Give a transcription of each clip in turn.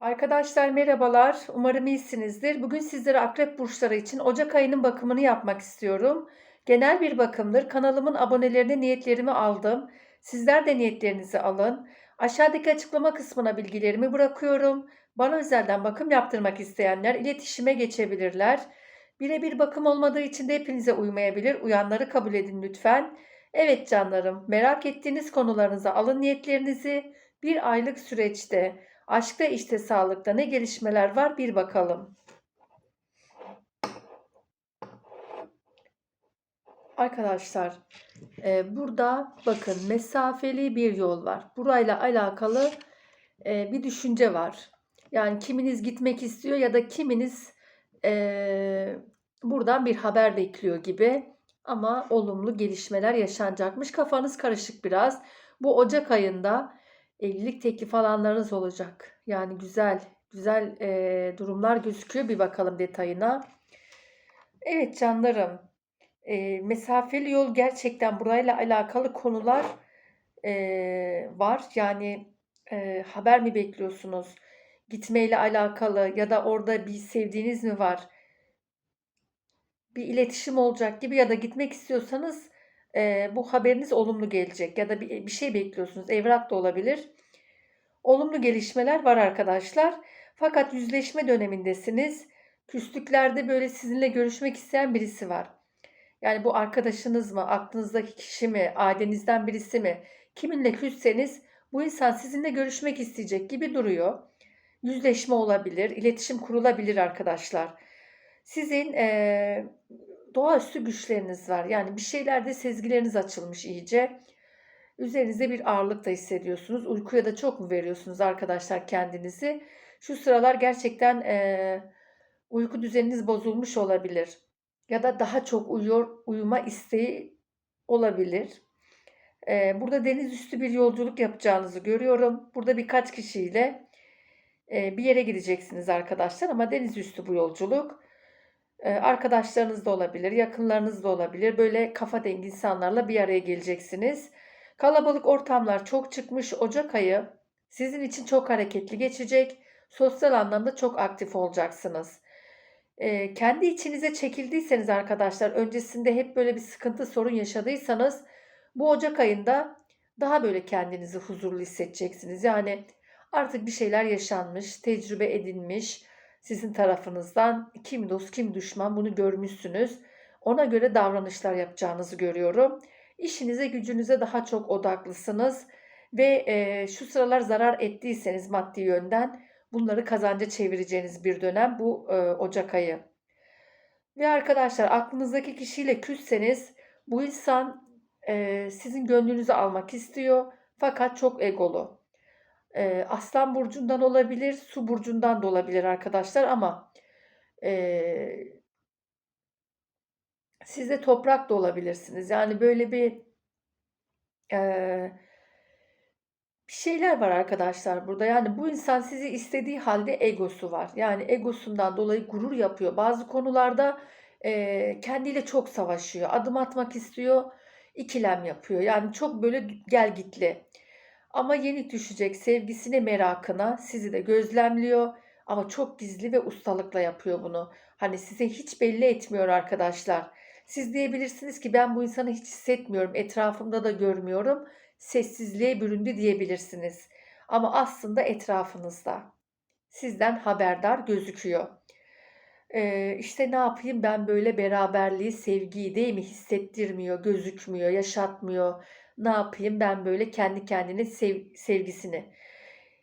Arkadaşlar merhabalar. Umarım iyisinizdir. Bugün sizlere akrep burçları için Ocak ayının bakımını yapmak istiyorum. Genel bir bakımdır. Kanalımın abonelerine niyetlerimi aldım. Sizler de niyetlerinizi alın. Aşağıdaki açıklama kısmına bilgilerimi bırakıyorum. Bana özelden bakım yaptırmak isteyenler iletişime geçebilirler. Birebir bakım olmadığı için de hepinize uymayabilir. Uyanları kabul edin lütfen. Evet canlarım, merak ettiğiniz konularınıza alın niyetlerinizi. Bir aylık süreçte Aşkta işte sağlıkta ne gelişmeler var bir bakalım. Arkadaşlar e, burada bakın mesafeli bir yol var. Burayla alakalı e, bir düşünce var. Yani kiminiz gitmek istiyor ya da kiminiz e, buradan bir haber bekliyor gibi. Ama olumlu gelişmeler yaşanacakmış. Kafanız karışık biraz. Bu Ocak ayında evlilik teklif alanlarınız olacak. Yani güzel, güzel e, durumlar gözüküyor. Bir bakalım detayına. Evet canlarım. E, mesafeli yol gerçekten burayla alakalı konular e, var. Yani e, haber mi bekliyorsunuz? Gitmeyle alakalı ya da orada bir sevdiğiniz mi var? Bir iletişim olacak gibi ya da gitmek istiyorsanız e, bu haberiniz olumlu gelecek ya da bir, bir şey bekliyorsunuz. Evrak da olabilir. Olumlu gelişmeler var arkadaşlar. Fakat yüzleşme dönemindesiniz. Küslüklerde böyle sizinle görüşmek isteyen birisi var. Yani bu arkadaşınız mı, aklınızdaki kişi mi, ailenizden birisi mi? Kiminle küsseniz bu insan sizinle görüşmek isteyecek gibi duruyor. Yüzleşme olabilir, iletişim kurulabilir arkadaşlar. Sizin e, doğaüstü güçleriniz var. Yani bir şeylerde sezgileriniz açılmış iyice. Üzerinizde bir ağırlık da hissediyorsunuz. Uykuya da çok mu veriyorsunuz arkadaşlar kendinizi? Şu sıralar gerçekten e, uyku düzeniniz bozulmuş olabilir. Ya da daha çok uyuyor, uyuma isteği olabilir. E, burada deniz üstü bir yolculuk yapacağınızı görüyorum. Burada birkaç kişiyle e, bir yere gideceksiniz arkadaşlar ama deniz üstü bu yolculuk. E, arkadaşlarınız da olabilir, yakınlarınız da olabilir. Böyle kafa dengi insanlarla bir araya geleceksiniz. Kalabalık ortamlar çok çıkmış Ocak ayı sizin için çok hareketli geçecek. Sosyal anlamda çok aktif olacaksınız. Ee, kendi içinize çekildiyseniz arkadaşlar öncesinde hep böyle bir sıkıntı sorun yaşadıysanız bu Ocak ayında daha böyle kendinizi huzurlu hissedeceksiniz. Yani artık bir şeyler yaşanmış, tecrübe edinmiş sizin tarafınızdan kim dost kim düşman bunu görmüşsünüz. Ona göre davranışlar yapacağınızı görüyorum. İşinize gücünüze daha çok odaklısınız ve e, şu sıralar zarar ettiyseniz maddi yönden bunları kazanca çevireceğiniz bir dönem bu e, Ocak ayı. Ve arkadaşlar aklınızdaki kişiyle küsseniz bu insan e, sizin gönlünüzü almak istiyor fakat çok egolu. E, Aslan burcundan olabilir, su burcundan da olabilir arkadaşlar ama e, siz de toprak da olabilirsiniz. Yani böyle bir eee, bir şeyler var arkadaşlar burada. Yani bu insan sizi istediği halde egosu var. Yani egosundan dolayı gurur yapıyor. Bazı konularda eee, kendiyle çok savaşıyor. Adım atmak istiyor, ikilem yapıyor. Yani çok böyle gel gitli. Ama yenik düşecek sevgisine, merakına sizi de gözlemliyor. Ama çok gizli ve ustalıkla yapıyor bunu. Hani size hiç belli etmiyor arkadaşlar. Siz diyebilirsiniz ki ben bu insanı hiç hissetmiyorum, etrafımda da görmüyorum. Sessizliğe büründü diyebilirsiniz. Ama aslında etrafınızda. Sizden haberdar gözüküyor. Ee, işte ne yapayım ben böyle beraberliği, sevgiyi değil mi hissettirmiyor, gözükmüyor, yaşatmıyor. Ne yapayım ben böyle kendi kendine sev sevgisini.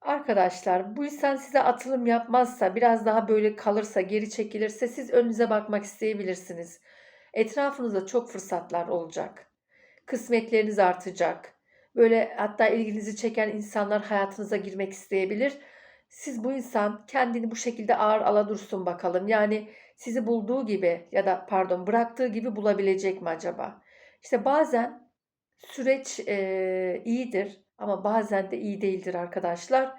Arkadaşlar bu insan size atılım yapmazsa, biraz daha böyle kalırsa, geri çekilirse siz önünüze bakmak isteyebilirsiniz. Etrafınızda çok fırsatlar olacak. Kısmetleriniz artacak. Böyle hatta ilginizi çeken insanlar hayatınıza girmek isteyebilir. Siz bu insan kendini bu şekilde ağır ala dursun bakalım. Yani sizi bulduğu gibi ya da pardon bıraktığı gibi bulabilecek mi acaba? İşte bazen süreç e, iyidir ama bazen de iyi değildir arkadaşlar.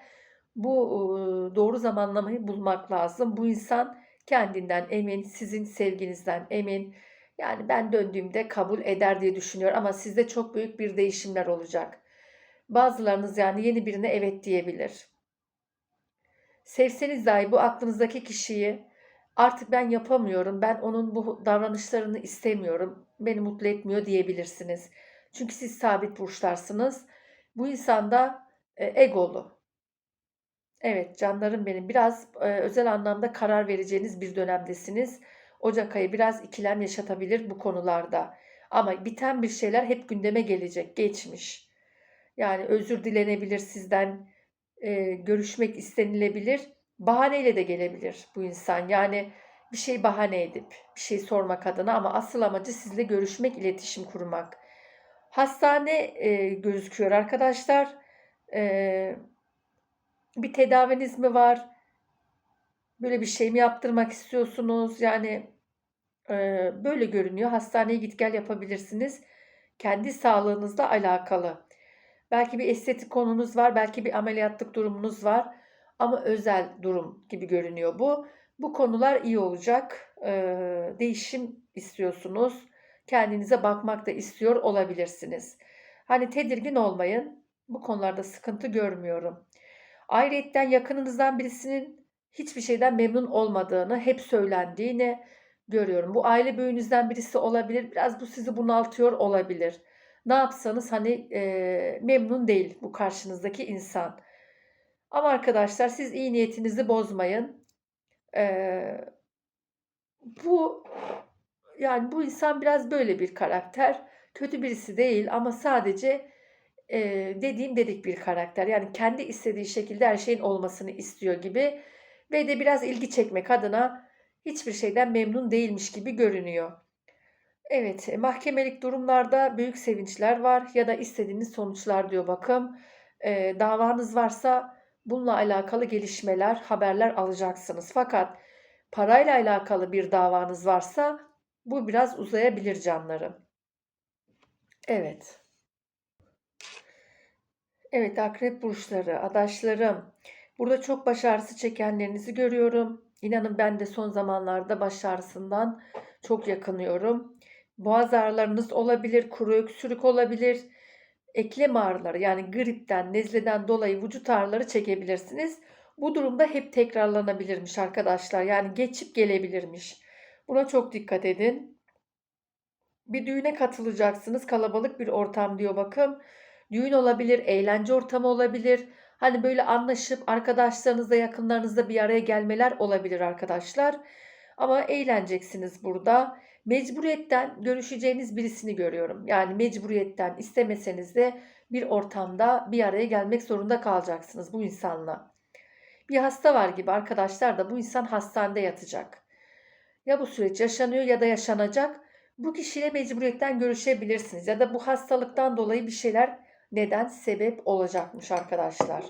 Bu e, doğru zamanlamayı bulmak lazım. Bu insan kendinden emin, sizin sevginizden emin, yani ben döndüğümde kabul eder diye düşünüyor ama sizde çok büyük bir değişimler olacak. Bazılarınız yani yeni birine evet diyebilir. Sevseniz dahi bu aklınızdaki kişiyi artık ben yapamıyorum, ben onun bu davranışlarını istemiyorum, beni mutlu etmiyor diyebilirsiniz. Çünkü siz sabit burçlarsınız. Bu insan da e, egolu. Evet canlarım benim biraz e, özel anlamda karar vereceğiniz bir dönemdesiniz. Ocak ayı biraz ikilem yaşatabilir bu konularda. Ama biten bir şeyler hep gündeme gelecek, geçmiş. Yani özür dilenebilir sizden, e, görüşmek istenilebilir. Bahaneyle de gelebilir bu insan. Yani bir şey bahane edip bir şey sormak adına ama asıl amacı sizle görüşmek, iletişim kurmak. Hastane e, gözüküyor arkadaşlar. E, bir tedaviniz mi var? Böyle bir şey mi yaptırmak istiyorsunuz? Yani e, böyle görünüyor. Hastaneye git gel yapabilirsiniz. Kendi sağlığınızla alakalı. Belki bir estetik konunuz var, belki bir ameliyatlık durumunuz var. Ama özel durum gibi görünüyor bu. Bu konular iyi olacak. E, değişim istiyorsunuz. Kendinize bakmak da istiyor olabilirsiniz. Hani tedirgin olmayın. Bu konularda sıkıntı görmüyorum. Ayrıyetten yakınınızdan birisinin hiçbir şeyden memnun olmadığını, hep söylendiğini görüyorum. Bu aile büyüğünüzden birisi olabilir. Biraz bu sizi bunaltıyor olabilir. Ne yapsanız hani e, memnun değil bu karşınızdaki insan. Ama arkadaşlar siz iyi niyetinizi bozmayın. E, bu yani bu insan biraz böyle bir karakter. Kötü birisi değil ama sadece e, dediğim dedik bir karakter. Yani kendi istediği şekilde her şeyin olmasını istiyor gibi ve de biraz ilgi çekmek adına hiçbir şeyden memnun değilmiş gibi görünüyor. Evet, mahkemelik durumlarda büyük sevinçler var ya da istediğiniz sonuçlar diyor bakım. E, davanız varsa bununla alakalı gelişmeler, haberler alacaksınız. Fakat parayla alakalı bir davanız varsa bu biraz uzayabilir canlarım. Evet. Evet akrep burçları, adaşlarım. Burada çok baş ağrısı çekenlerinizi görüyorum. İnanın ben de son zamanlarda baş ağrısından çok yakınıyorum. Boğaz ağrılarınız olabilir, kuru öksürük olabilir. Eklem ağrıları yani gripten, nezleden dolayı vücut ağrıları çekebilirsiniz. Bu durumda hep tekrarlanabilirmiş arkadaşlar. Yani geçip gelebilirmiş. Buna çok dikkat edin. Bir düğüne katılacaksınız. Kalabalık bir ortam diyor bakın. Düğün olabilir, eğlence ortamı olabilir. Hani böyle anlaşıp arkadaşlarınızla, yakınlarınızla bir araya gelmeler olabilir arkadaşlar. Ama eğleneceksiniz burada. Mecburiyetten görüşeceğiniz birisini görüyorum. Yani mecburiyetten istemeseniz de bir ortamda bir araya gelmek zorunda kalacaksınız bu insanla. Bir hasta var gibi arkadaşlar da bu insan hastanede yatacak. Ya bu süreç yaşanıyor ya da yaşanacak. Bu kişiyle mecburiyetten görüşebilirsiniz ya da bu hastalıktan dolayı bir şeyler neden sebep olacakmış arkadaşlar.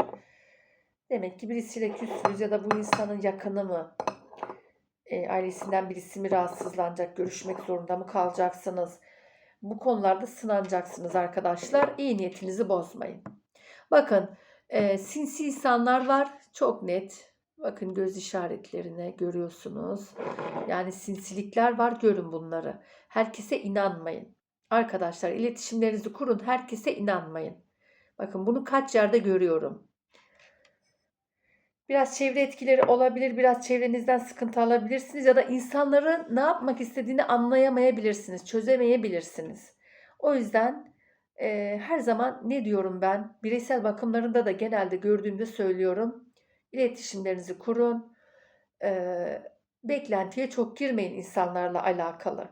Demek ki birisiyle küssünüz ya da bu insanın yakını mı? E, ailesinden birisi mi rahatsızlanacak, görüşmek zorunda mı kalacaksınız? Bu konularda sınanacaksınız arkadaşlar. İyi niyetinizi bozmayın. Bakın e, sinsi insanlar var. Çok net. Bakın göz işaretlerine görüyorsunuz. Yani sinsilikler var. Görün bunları. Herkese inanmayın. Arkadaşlar iletişimlerinizi kurun. Herkese inanmayın. Bakın bunu kaç yerde görüyorum. Biraz çevre etkileri olabilir, biraz çevrenizden sıkıntı alabilirsiniz ya da insanların ne yapmak istediğini anlayamayabilirsiniz, çözemeyebilirsiniz. O yüzden e, her zaman ne diyorum ben, bireysel bakımlarında da genelde gördüğümde söylüyorum. İletişimlerinizi kurun, e, beklentiye çok girmeyin insanlarla alakalı.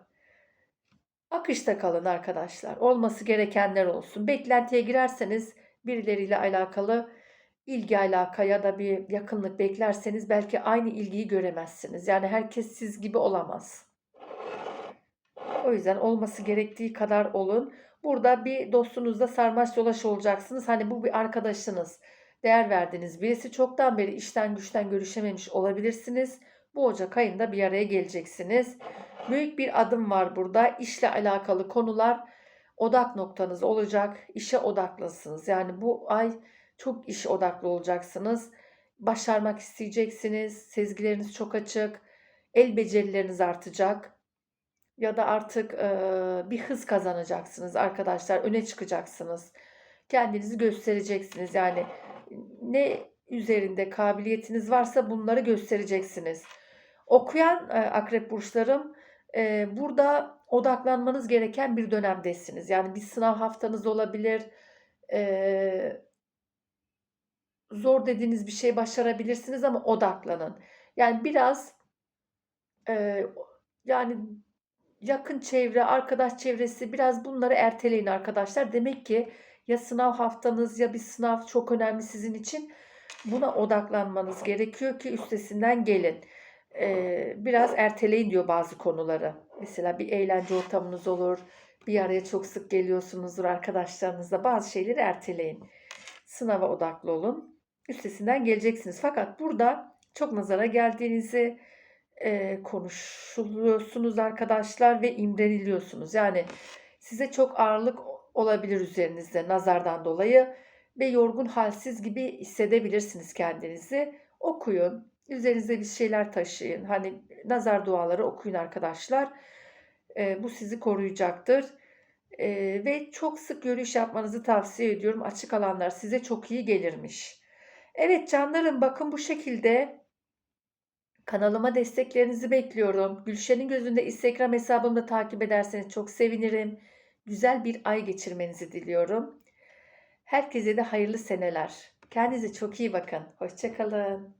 Akışta kalın arkadaşlar. Olması gerekenler olsun. Beklentiye girerseniz birileriyle alakalı ilgi alaka ya da bir yakınlık beklerseniz belki aynı ilgiyi göremezsiniz. Yani herkes siz gibi olamaz. O yüzden olması gerektiği kadar olun. Burada bir dostunuzla sarmaş dolaş olacaksınız. Hani bu bir arkadaşınız, değer verdiğiniz birisi çoktan beri işten güçten görüşememiş olabilirsiniz. Bu Ocak ayında bir araya geleceksiniz. Büyük bir adım var burada. İşle alakalı konular odak noktanız olacak. İşe odaklısınız. Yani bu ay çok iş odaklı olacaksınız. Başarmak isteyeceksiniz. Sezgileriniz çok açık. El becerileriniz artacak. Ya da artık e, bir hız kazanacaksınız arkadaşlar. Öne çıkacaksınız. Kendinizi göstereceksiniz. Yani ne üzerinde kabiliyetiniz varsa bunları göstereceksiniz. Okuyan e, akrep burçlarım e, burada odaklanmanız gereken bir dönemdesiniz. Yani bir sınav haftanız olabilir. E, zor dediğiniz bir şey başarabilirsiniz ama odaklanın. Yani biraz e, yani yakın çevre, arkadaş çevresi biraz bunları erteleyin arkadaşlar. Demek ki ya sınav haftanız ya bir sınav çok önemli sizin için. Buna odaklanmanız gerekiyor ki üstesinden gelin. Ee, biraz erteleyin diyor bazı konuları. Mesela bir eğlence ortamınız olur. Bir araya çok sık geliyorsunuzdur arkadaşlarınızla. Bazı şeyleri erteleyin. Sınava odaklı olun. Üstesinden geleceksiniz. Fakat burada çok nazara geldiğinizi e, konuşuluyorsunuz arkadaşlar ve imreniliyorsunuz. Yani size çok ağırlık olabilir üzerinizde nazardan dolayı ve yorgun halsiz gibi hissedebilirsiniz kendinizi. Okuyun, üzerinize bir şeyler taşıyın. Hani nazar duaları okuyun arkadaşlar. E, bu sizi koruyacaktır. E, ve çok sık yürüyüş yapmanızı tavsiye ediyorum. Açık alanlar size çok iyi gelirmiş. Evet canlarım bakın bu şekilde Kanalıma desteklerinizi bekliyorum. Gülşen'in gözünde Instagram hesabımda takip ederseniz çok sevinirim. Güzel bir ay geçirmenizi diliyorum. Herkese de hayırlı seneler. Kendinize çok iyi bakın. Hoşçakalın.